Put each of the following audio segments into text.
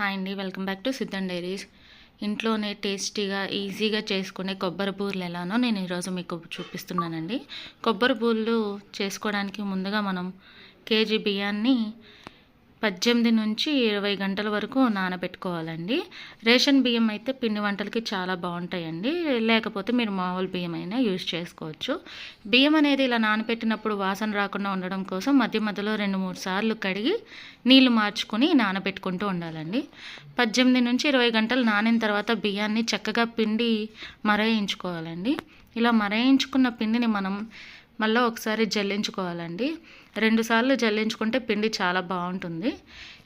Hi అండి welcome back to Siddhan diaries. ఇంట్లోనే టేస్టీగా ఈజీగా చేసుకునే కొబ్బరి బూరెలు ఎలానో నేను ఈరోజు మీకు చూపిస్తున్నానండి. కొబ్బరి బూరెలు చేసుకోవడానికి ముందుగా మనం కేజీ బియ్యాన్ని పద్దెనిమిది నుంచి ఇరవై గంటల వరకు నానబెట్టుకోవాలండి. రేషన్ బియ్యం అయితే పిండి వంటలకి చాలా బాగుంటాయండి. లేకపోతే మీరు మామూలు బియ్యం అయినా యూజ్ చేసుకోవచ్చు. బియ్యం అనేది ఇలా నానబెట్టినప్పుడు వాసన రాకుండా ఉండడం కోసం మధ్య మధ్యలో రెండు మూడు సార్లు కడిగి నీళ్ళు మార్చుకుని నానబెట్టుకుంటూ ఉండాలండి. పద్దెనిమిది నుంచి ఇరవై గంటలు నానిన తర్వాత బియ్యాన్ని చక్కగా పిండి మరయించుకోవాలండి ఇలా మరయించుకున్న పిండిని మనం మళ్ళీ ఒకసారి జల్లించుకోవాలండి. రెండుసార్లు జల్లించుకుంటే పిండి చాలా బాగుంటుంది.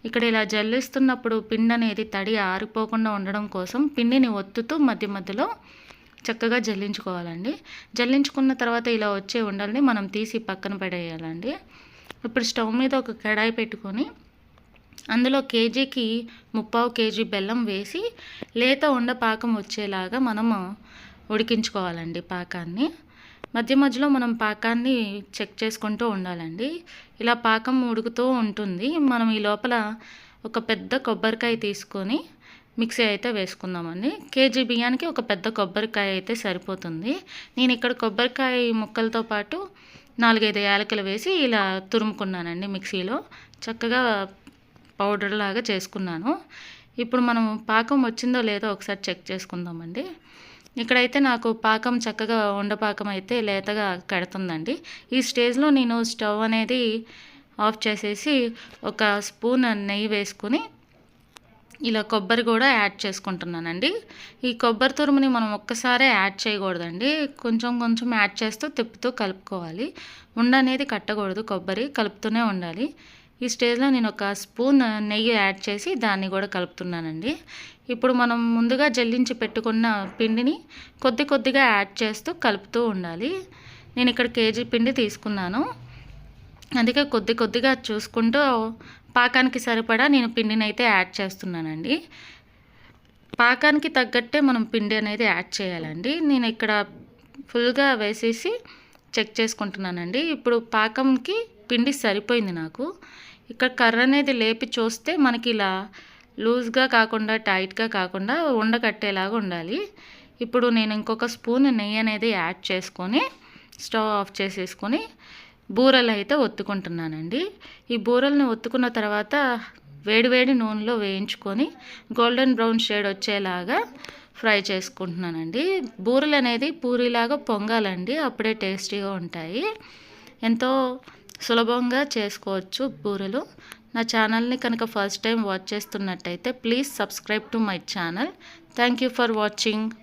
ఇక్కడ ఇలా జల్లిస్తున్నప్పుడు పిండి అనేది తడి ఆరిపోకుండా ఉండడం కోసం పిండిని ఒత్తుతూ మధ్య మధ్యలో చక్కగా జల్లించుకోవాలండి. జల్లించుకున్న తర్వాత ఇలా వచ్చే ఉండల్ని మనం తీసి పక్కన పడేయాలండి. ఇప్పుడు స్టవ్ మీద ఒక కడాయి పెట్టుకొని అందులో కేజీకి ముప్పావు కేజీ బెల్లం వేసి లేత ఉండ పాకం వచ్చేలాగా మనము ఉడికించుకోవాలండి పాకాన్ని. మధ్య మధ్యలో మనం పాకాన్ని చెక్ చేసుకుంటూ ఉండాలండి. ఇలా పాకం ఉడుకుతూ ఉంటుంది. మనం ఈ లోపల ఒక పెద్ద కొబ్బరికాయ తీసుకొని మిక్సీ అయితే వేసుకుందామండి. కేజీ బియ్యానికి ఒక పెద్ద కొబ్బరికాయ అయితే సరిపోతుంది. నేను ఇక్కడ కొబ్బరికాయ ముక్కలతో పాటు నాలుగైదు యాలకులు వేసి ఇలా తురుముకున్నానండి మిక్సీలో. చక్కగా పౌడర్ లాగా చేసుకున్నాను. ఇప్పుడు మనం పాకం వచ్చిందో లేదో ఒకసారి చెక్ చేసుకుందామండి. ఇక్కడైతే నాకు పాకం చక్కగా ఉండపాకం అయితే లేతగా కడుతుందండి. ఈ స్టేజ్లో నేను స్టవ్ అనేది ఆఫ్ చేసేసి ఒక స్పూన్ నెయ్యి వేసుకుని ఇలా కొబ్బరి కూడా యాడ్ చేసుకుంటున్నానండి. ఈ కొబ్బరి తురుముని మనం ఒక్కసారే యాడ్ చేయకూడదండి. కొంచెం కొంచెం యాడ్ చేస్తూ తిప్పుతూ కలుపుకోవాలి. ఉండ అనేది కట్టకూడదు కొబ్బరి కలుపుతూనే ఉండాలి. ఈ స్టేజ్లో నేను ఒక స్పూన్ నెయ్యి యాడ్ చేసి దాన్ని కూడా కలుపుతున్నానండి. ఇప్పుడు మనం ముందుగా జల్లించి పెట్టుకున్న పిండిని కొద్ది కొద్దిగా యాడ్ చేస్తూ కలుపుతూ ఉండాలి. నేను ఇక్కడ కేజీ పిండి తీసుకున్నాను. అందుకే కొద్ది కొద్దిగా చూసుకుంటూ పాకానికి సరిపడా నేను పిండిని అయితే యాడ్ చేస్తున్నానండి. పాకానికి తగ్గట్టే మనం పిండి అనేది యాడ్ చేయాలండి. నేను ఇక్కడ ఫుల్గా వేసేసి చెక్ చేసుకుంటున్నానండి. ఇప్పుడు పాకంకి పిండి సరిపోయింది నాకు. ఇక్కడ కర్ర అనేది లేపి చూస్తే మనకి ఇలా లూజ్గా కాకుండా టైట్గా కాకుండా ఉండకట్టేలాగా ఉండాలి. ఇప్పుడు నేను ఇంకొక స్పూన్ నెయ్యి అనేది యాడ్ చేసుకొని స్టవ్ ఆఫ్ చేసేసుకొని బూరలు అయితే ఒత్తుకుంటున్నానండి. ఈ బూరల్ని ఒత్తుకున్న తర్వాత వేడివేడి నూనెలో వేయించుకొని గోల్డెన్ బ్రౌన్ షేడ్ వచ్చేలాగా ఫ్రై చేసుకుంటున్నానండి. బూరెలు అనేది పూరిలాగా పొంగాలండి అప్పుడే టేస్టీగా ఉంటాయి. ఎంతో సులభంగా చేసుకోవచ్చు బూరెలు. నా ఛానల్ని కనుక first time watch చేస్తున్నట్టయితే please subscribe to my channel. Thank you for watching.